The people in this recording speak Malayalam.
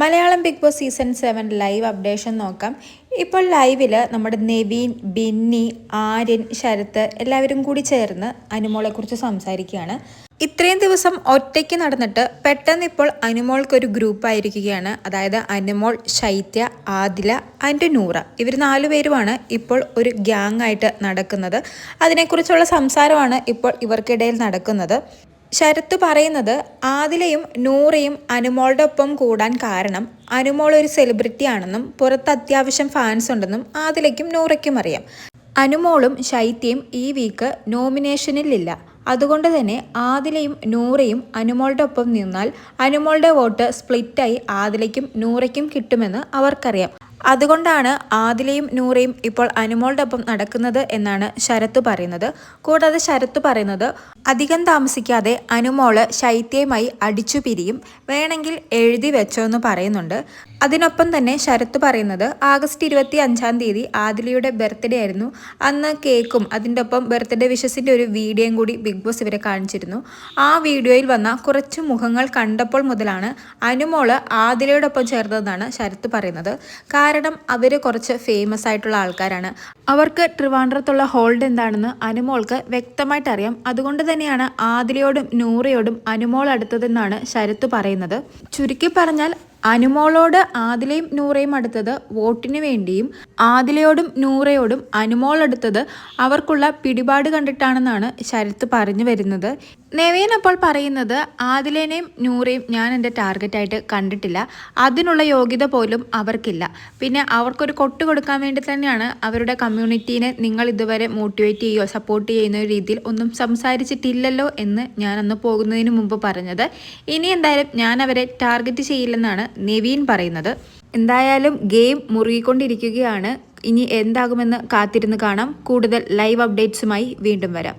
Malayalam Bigg Boss season seven live updation നോക്കാം. ഇപ്പോൾ ലൈവിൽ നമ്മുടെ നെവീൻ ബിന്നി ആര്യൻ ശരത്ത് എല്ലാവരും കൂടി ചേർന്ന് അനുമോളെക്കുറിച്ച് സംസാരിക്കുകയാണ്. ഇത്രയും ദിവസം ഒറ്റയ്ക്ക് നടന്നിട്ട് പെട്ടെന്ന് ഇപ്പോൾ അനുമോൾക്കൊരു ഗ്രൂപ്പ് ആയിരിക്കുകയാണ്. അതായത് അനുമോൾ ശൈത്യ ആദില ആൻഡ് നൂറ. ഇവർ നാലുപേരുമാണ് ഇപ്പോൾ ഒരു ഗ്യാങ് ആയിട്ട് നടക്കുന്നത്. അതിനെക്കുറിച്ചുള്ള സംസാരമാണ് ഇപ്പോൾ ഇവർക്കിടയിൽ നടക്കുന്നത്. ശരത്ത് പറയുന്നത് ആദിലയും നൂറയും അനുമോളുടെ ഒപ്പം കൂടാൻ കാരണം അനുമോൾ ഒരു സെലിബ്രിറ്റി ആണെന്നും പുറത്ത് അത്യാവശ്യം ഫാൻസ് ഉണ്ടെന്നും ആദിലയ്ക്കും നൂറയ്ക്കും അറിയാം. അനുമോളും ശൈത്യയും ഈ വീക്ക് നോമിനേഷനിലില്ല അതുകൊണ്ട് തന്നെ ആദിലയും നൂറയും അനുമോളുടെ ഒപ്പം നിന്നാൽ അനുമോളുടെ വോട്ട് സ്പ്ലിറ്റായി ആദിലയ്ക്കും നൂറയ്ക്കും കിട്ടുമെന്ന് അവർക്കറിയാം. അതുകൊണ്ടാണ് ആദിലയും നൂറയും ഇപ്പോൾ അനുമോളുടെ ഒപ്പം നടക്കുന്നത് എന്നാണ് ശരത്ത് പറയുന്നത്. കൂടാതെ ശരത്ത് പറയുന്നത് അധികം താമസിക്കാതെ അനുമോൾ ശൈത്യമായി അടിച്ചു പിരിയും വേണമെങ്കിൽ എഴുതി വെച്ചോ എന്ന് പറയുന്നുണ്ട്. അതിനൊപ്പം തന്നെ ശരത്ത് പറയുന്നത് ആഗസ്റ്റ് ഇരുപത്തി അഞ്ചാം തീയതി ആദിലയുടെ ബർത്ത്ഡേ ആയിരുന്നു. അന്ന് കേക്കും അതിന്റെ ഒപ്പം ബർത്ത്ഡേ വിഷസിന്റെ ഒരു വീഡിയോയും കൂടി ബിഗ് ബോസ് ഇവരെ കാണിച്ചിരുന്നു. ആ വീഡിയോയിൽ വന്ന കുറച്ച് മുഖങ്ങൾ കണ്ടപ്പോൾ മുതലാണ് അനുമോൾ ആദിലയോടൊപ്പം ചേർന്നതെന്നാണ് ശരത്ത് പറയുന്നത്. കാരണം അവർ കുറച്ച് ഫേമസ് ആയിട്ടുള്ള ആൾക്കാരാണ്. അവർക്ക് ട്രിവാൻഡ്രത്തുള്ള ഹോൾഡ് എന്താണെന്ന് അനുമോൾക്ക് വ്യക്തമായിട്ട് അറിയാം. അതുകൊണ്ട് തന്നെയാണ് ആദിലയോടും നൂറയോടും അനുമോൾ അടുത്തതെന്നാണ് ശരത്ത് പറയുന്നത്. ചുരുക്കി പറഞ്ഞാൽ അനുമോളോട് ആദിലയും നൂറയും അടുത്തത് വോട്ടിന് വേണ്ടിയും ആദിലയോടും നൂറയോടും അനുമോൾ അടുത്തത് അവർക്കുള്ള പിടിപാട് കണ്ടിട്ടാണെന്നാണ് ശരത്ത് പറഞ്ഞു വരുന്നത്. നെവീൻ അപ്പോൾ പറയുന്നത് ആദിലേനെയും നൂറേയും ഞാൻ എന്റെ ടാർഗറ്റായിട്ട് കണ്ടിട്ടില്ല. അതിനുള്ള യോഗ്യത പോലും അവർക്കില്ല. പിന്നെ അവർക്കൊരു കൊട്ട് കൊടുക്കാൻ വേണ്ടി തന്നെയാണ് അവരുടെ കമ്മ്യൂണിറ്റീനെ നിങ്ങൾ ഇതുവരെ മോട്ടിവേറ്റ് ചെയ്യുകയോ സപ്പോർട്ട് ചെയ്യുന്ന രീതിയിൽ ഒന്നും സംസാരിച്ചിട്ടില്ലല്ലോ എന്ന് ഞാൻ അന്ന് പോകുന്നതിന് മുമ്പ് പറഞ്ഞത്. ഇനി എന്തായാലും ഞാൻ അവരെ ടാർഗറ്റ് ചെയ്യില്ലെന്നാണ് നെവീൻ പറയുന്നത്. എന്തായാലും ഗെയിം മുറുകിക്കൊണ്ടിരിക്കുകയാണ്. ഇനി എന്താകുമെന്ന് കാത്തിരുന്ന് കാണാം. കൂടുതൽ ലൈവ് അപ്ഡേറ്റ്സുമായി വീണ്ടും വരാം.